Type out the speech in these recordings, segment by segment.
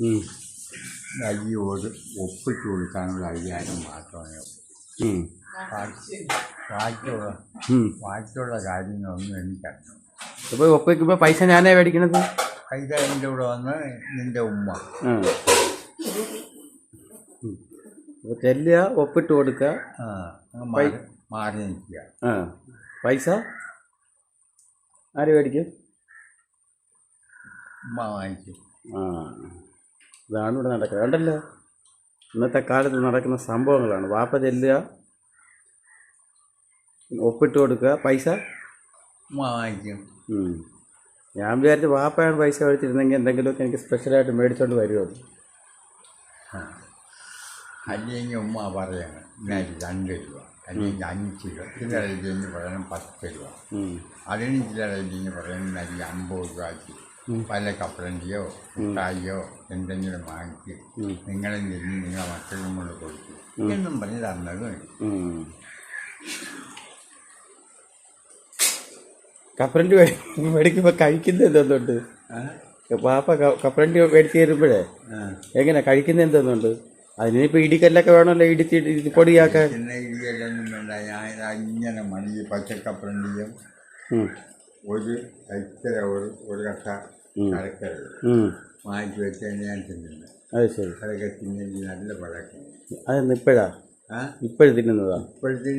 ഉം. ഒപ്പിച്ചു ഒപ്പിട്ട് കൊടുക്കാനുള്ള അയ്യായിരം മാത്രമേ ബാക്കിയുള്ള. ബാക്കിയുള്ള കാര്യങ്ങളൊന്നും എനിക്കറിയാം അപ്പോൾ ഒപ്പിക്കുമ്പോൾ പൈസ ഞാനേ മേടിക്കണത്? പൈസ എന്റെ കൂടെ വന്ന് നിന്റെ ഉമ്മ. ചെല്ലുക ഒപ്പിട്ട് കൊടുക്കുക. മാറി നിൽക്കുക. ആ. പൈസ? ആര് മേടിക്കും? വാങ്ങിക്കും ആ ഇതാണ് ഇവിടെ നടക്കുന്നത്. കണ്ടല്ലോ? ഇന്നത്തെ കാലത്ത് നടക്കുന്ന സംഭവങ്ങളാണ്. വാപ്പ ചെല്ലുക ഒപ്പിട്ട് കൊടുക്കുക. പൈസ? വാങ്ങിക്കും ഞാൻ വിചാരിച്ചു വാപ്പയാണ് പൈസ മേടിച്ചിരുന്നെങ്കിൽ എന്തെങ്കിലുമൊക്കെ എനിക്ക് സ്പെഷ്യലായിട്ട് മേടിച്ചോണ്ട് വരുമോ അല്ലെങ്കിൽ ഉമ്മ പറയാണ് ഞാൻ രണ്ട് രൂപ അല്ലെങ്കിൽ അഞ്ച് രൂപ ചില രീതിയിൽ പറയണം പത്ത് രൂപ. അതിന് ചില രീതിയിൽ പറയണം അഞ്ച് അമ്പത് രൂപയ്ക്ക് പല കപ്പലണ്ടിയോ മുട്ടായിയോ എന്തെങ്കിലും വാങ്ങിച്ച് നിങ്ങളെ നിന്ന് നിങ്ങളെ മക്കളും കൊണ്ട് കൊടുക്കും എന്നും പറഞ്ഞ് തന്നതും. കപ്പലണ്ടി മേടിക്കുമ്പോൾ കഴിക്കുന്നത് എന്തുണ്ട് ആ? പാപ്പ കപ്പലണ്ടി മേടിച്ച് തരുമ്പോഴേ? എങ്ങനെ? കഴിക്കുന്നത് എന്തെന്നുണ്ട്? അതിനിപ്പോ ഇടിക്കല്ലൊക്കെ വേണമല്ലോ ഇടിച്ച് ഇടി പൊടിയാക്കാൻ. വേണ്ട. ഞാൻ ഇങ്ങനെ മണി പച്ചക്കപ്പലണ്ടിയും. ഒരു കഴിക്കല ഒരു ഒരു കട്ട കടക്കരുത്. വാങ്ങിച്ച് വെച്ചാൽ ഞാൻ അത് ശരി. അതൊക്കെ തിന്നെങ്കിൽ നല്ല പഴക്കം അതെന്ന് ഇപ്പോഴാ? ഇപ്പോഴും തിന്നുന്നതാ? ഇപ്പോഴത്തെ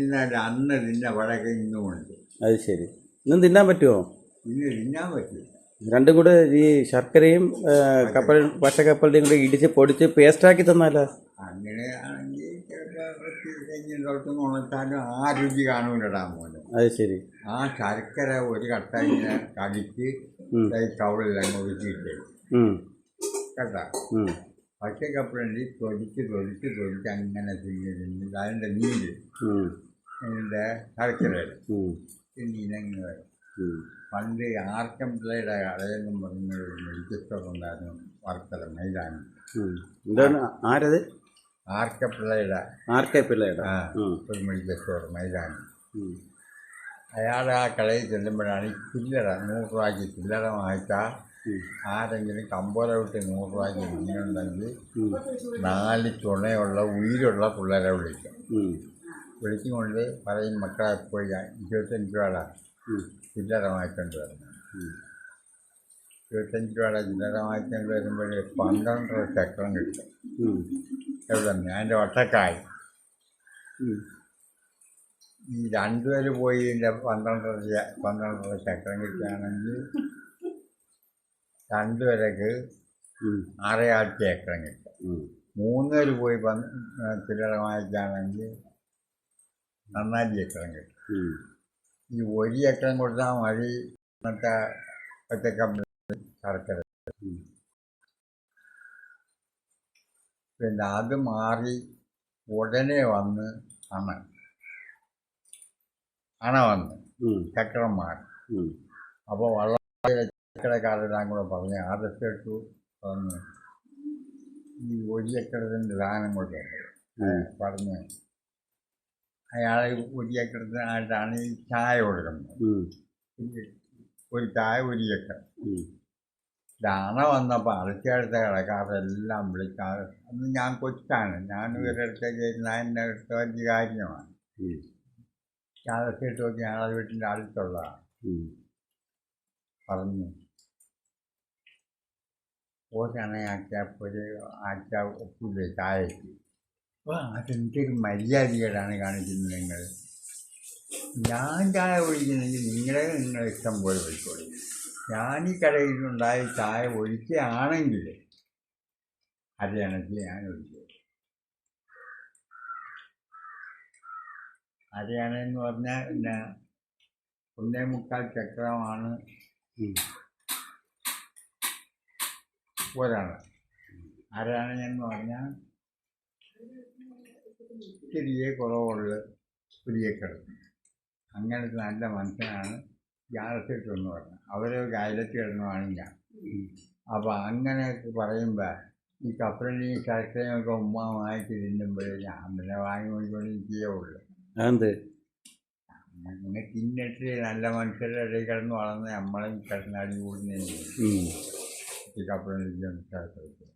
അന്ന് തിന്ന പഴക്കം ഇന്നുമുണ്ട് അത് ശരി. ഇന്നും തിന്നാൻ പറ്റുമോ ഇന്ന് തിന്നാൻ പറ്റില്ല. രണ്ടും കൂടെ ഈ ശർക്കരയും കപ്പൽ പച്ചക്കപ്പലിന്റെയും കൂടെ ഇടിച്ച് പൊടിച്ച് പേസ്റ്റാക്കി തന്നാലോ? അങ്ങനെയാണെങ്കിൽ തൊട്ടും ഉണർത്താനും ആ രുചി കാണൂലടാ മോനെ. അത് ശരി. ആ ശർക്കര ഒരു കട്ട ഇങ്ങനെ കടിച്ച് ഒഴിച്ചിട്ട് ഉം. കേട്ടാ? ഉം. പച്ചക്കപ്പലണ്ടി തൊലിച്ച് തൊലിച്ച് തൊലിച്ച് അങ്ങനെ തിന്ന് തിന്ന് അതിന്റെ നീര്. അതിന്റെ ശർക്കര. ഉം. പണ്ട് ആർക്കം പിള്ളയുടെ കടയെന്നും പറഞ്ഞ ഒരു മെഡിക്കൽ സ്റ്റോർ ഉണ്ടായിരുന്നു വർക്കല മൈതാനം. എന്താണ്? ആരത്? ആർക്കപ്പിള്ളയുടെ ആർക്കെ പിള്ളയുടെ ആ. ഒരു മെഡിക്കൽ സ്റ്റോർ മൈതാനം. അയാൾ ആ കടയിൽ ചെല്ലുമ്പോഴാണ് ഈ ചില്ലറ നൂറ് രൂപയ്ക്ക് ചില്ലറ വാങ്ങിച്ചാൽ ആരെങ്കിലും കമ്പോല വിട്ട് നൂറ് രൂപയ്ക്ക് ഇങ്ങനെയുണ്ടെങ്കിൽ നാല് ചുണയുള്ള ഉயிருള്ള പിള്ളേരെ വിളിക്കും. വിളിച്ചുകൊണ്ട് പറയും മക്കളെ പോയി ഇരുപത്തഞ്ച് രൂപയുടെ. ചില്ലറ വാങ്ങിക്കൊണ്ട് വരുന്നത്. ഇരുപത്തഞ്ച് രൂപയുടെ ചില്ലറ വാങ്ങിക്കൊണ്ട് വരുമ്പോൾ പന്ത്രണ്ടര ചക്രം കിട്ടും എവിടെ അതിന്റെ വട്ടക്കായ് ഉം. ഈ രണ്ടുപേര് പോയി ഇതിന്റെ പന്ത്രണ്ടര പന്ത്രണ്ടര ചക്രം കിട്ടുകയാണെങ്കിൽ രണ്ടുപേരക്ക്. ആറേഴാഴ്ച ചക്രം കിട്ടും. മൂന്നുപേര് മൂന്ന് പേര് പോയി ചില്ലറ വാങ്ങിക്കുകയാണെങ്കിൽ നന്നായി ചക്രം കിട്ടും. ഈ ഒരു ചക്രം കൊടുത്താൽ മതി മറ്റേ കമ്പനി ശർക്കര പിന്നെ അത് മാറി ഉടനെ വന്ന് അണ അണ വന്ന്. ചക്രം മാറി. അപ്പോൾ വള്ളം ചക്കരക്കാരെല്ലാം കൂടെ പറഞ്ഞ് ആദർശിച്ചു പറഞ്ഞു ഈ ഒരു ചക്രത്തിന്റെ ദാനം കൊണ്ട് പറഞ്ഞ് അയാളെ ഒരു ചക്രത്തിനായിട്ടാണ് ഈ ചായ കൊടുക്കുന്നത്. ഒരു ചായ ഒരു ചക്രം. ദാണ വന്നപ്പോൾ അടുത്തടുത്ത കടക്കാരെല്ലാം വിളിച്ചാൽ അന്ന് ഞാൻ കൊച്ചാണ്. ഞാൻ അടുത്തേക്ക് ഞാൻ അടുത്ത വലിയ കാര്യമാണ്. ഉം. ആദർശിട്ട് നോക്കി ഞങ്ങളെ വീട്ടിന്റെ അടുത്തുള്ളതാണ്. പറഞ്ഞു. ഒരണയാക്കിയപ്പോൾ ആക്കിയ ഒപ്പില്ലേ ചായക്ക്? അപ്പോൾ അതെന്തൊരു മര്യാദകേടാണ് കാണിക്കുന്നത് നിങ്ങൾ? ഞാൻ ചായ ഒഴിക്കുന്നെങ്കിൽ നിങ്ങളെ നിങ്ങളെ ഇഷ്ടം പോലെ ഒഴിക്കോളി ഞാൻ ഈ കടയിലുണ്ടായ ചായ ഒഴിക്കുകയാണെങ്കിൽ അരയണക്ക് ഞാൻ ഒഴിക്കും അരയണെന്ന് പറഞ്ഞാൽ പിന്നെ ഒന്നേ മുക്കാൽ ചക്രമാണ് ഉം. ഒരാണ് അരണയെന്ന് പറഞ്ഞാൽ ചെറിയ കുറവുള്ള പുതിയക്കിടന്ന് അങ്ങനത്തെ നല്ല മനുഷ്യനാണ് ജാലത്തിട്ട് എന്ന് പറഞ്ഞത് അവരെ ഗായലത്തിൽ ഇടണമാണ് ഞാൻ അപ്പോൾ അങ്ങനെയൊക്കെ പറയുമ്പോൾ ഈ കപ്പലിനെയും ശർക്കരയും ഒക്കെ ഉമ്മ വാങ്ങിച്ച് തിന്നുമ്പോഴേ ഞാൻ പിന്നെ വാങ്ങി ചെയ്യുള്ളൂ അതെന്ത്? തിന്നിട്ട് നല്ല മനുഷ്യരുടെ ഇടയിൽ കിടന്ന് വളർന്ന് നമ്മളെ കിടന്നടി കൂടുന്നതിന് മനസ്സിലാക്കുന്നത്